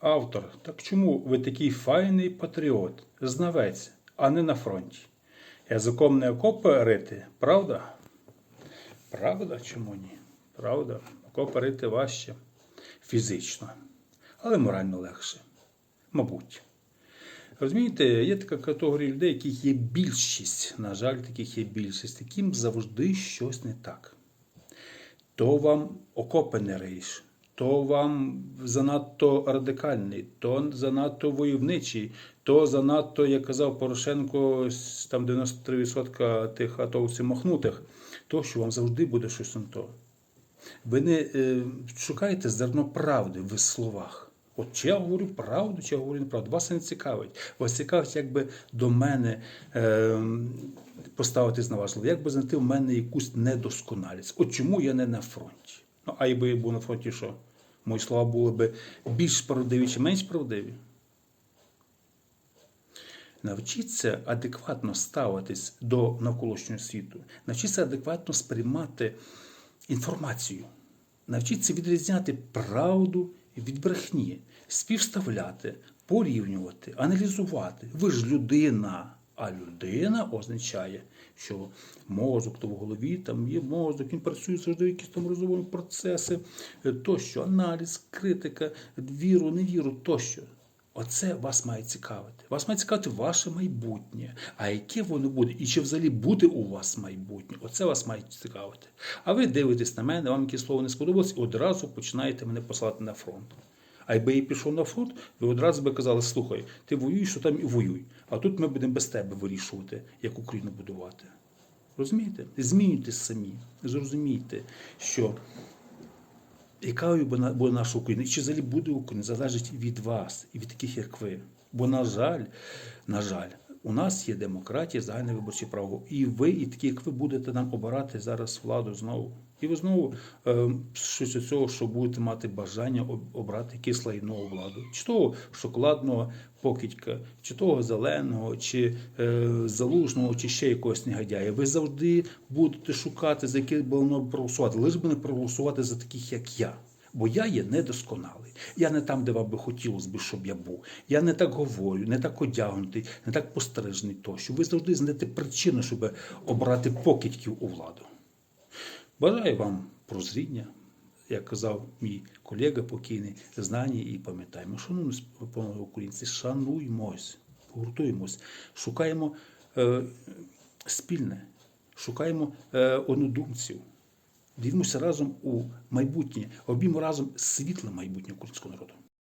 Автор, так чому ви такий файний патріот, знавець, а не на фронті? Язиком не окопи рити, правда? Правда, чому ні? Правда, окопи рити важче фізично, але морально легше. Мабуть. Розумієте, є така категорія людей, яких є більшість. На жаль, таких є більшість. Таким завжди щось не так. То вам окопи не риєш, то вам занадто радикальний, то занадто войовничий, то занадто, як казав Порошенко, там 93% тих атовців махнутих, то що вам завжди буде щось не то. Ви не е, шукаєте зерно правди в словах. От чи я говорю правду, чи я говорю неправду. Вас не цікавить. Вас цікавить, як би до мене е, поставитись на важливо, як би знайти в мене якусь недосконалість. От чому я не на фронті? Ну, а якби я був на фронті, що? Мої слова були б більш правдиві чи менш правдиві? Навчіться адекватно ставитись до навколишнього світу, навчіться адекватно сприймати інформацію, навчіться відрізняти правду від брехні, співставляти, порівнювати, аналізувати. Ви ж людина. А людина означає, що мозок, то в голові там є мозок, він працює завжди якісь там розумові процеси, е, тощо, аналіз, критика, віру, невіру, тощо. Оце вас має цікавити. Вас має цікавити ваше майбутнє. А яке воно буде? І чи взагалі буде у вас майбутнє? Оце вас має цікавити. А ви дивитесь на мене, вам яке слово не сподобалось, і одразу починаєте мене посилати на фронт. А якби я пішов на фронт, ви одразу би казали, слухай, ти воюєш, що там і воюй. А тут ми будемо без тебе вирішувати, як Україну будувати. Розумієте? Змінюйтесь самі. Зрозумійте, що якою буде наша Україна, і чи взагалі буде Україна, залежить від вас і від таких, як ви. Бо, на жаль, на жаль, у нас є демократія, загальне виборче право. І ви, і такі, як ви, будете нам обирати зараз владу знову. І ви знову е, щось з цього, що будете мати бажання обрати кисло і нову владу. Чи того шоколадного покидька, чи того зеленого, чи е, залужного, чи ще якогось негодяя. Ви завжди будете шукати, за би воно проголосувати, лише би не проголосувати за таких, як я. Бо я є недосконалий. Я не там, де вам би хотілося б, щоб я був. Я не так говорю, не так одягнутий, не так пострижений тощо. Ви завжди знайдете причину, щоб обрати покидьків у владу. Бажаю вам прозріння, як казав мій колега покійний, знання і пам'ятаємо, шануємо українці, шануймось, гуртуємось, шукаємо е, спільне, шукаємо е, однодумців. Дивимося разом у майбутнє, обіймо разом світле майбутнє українського народу.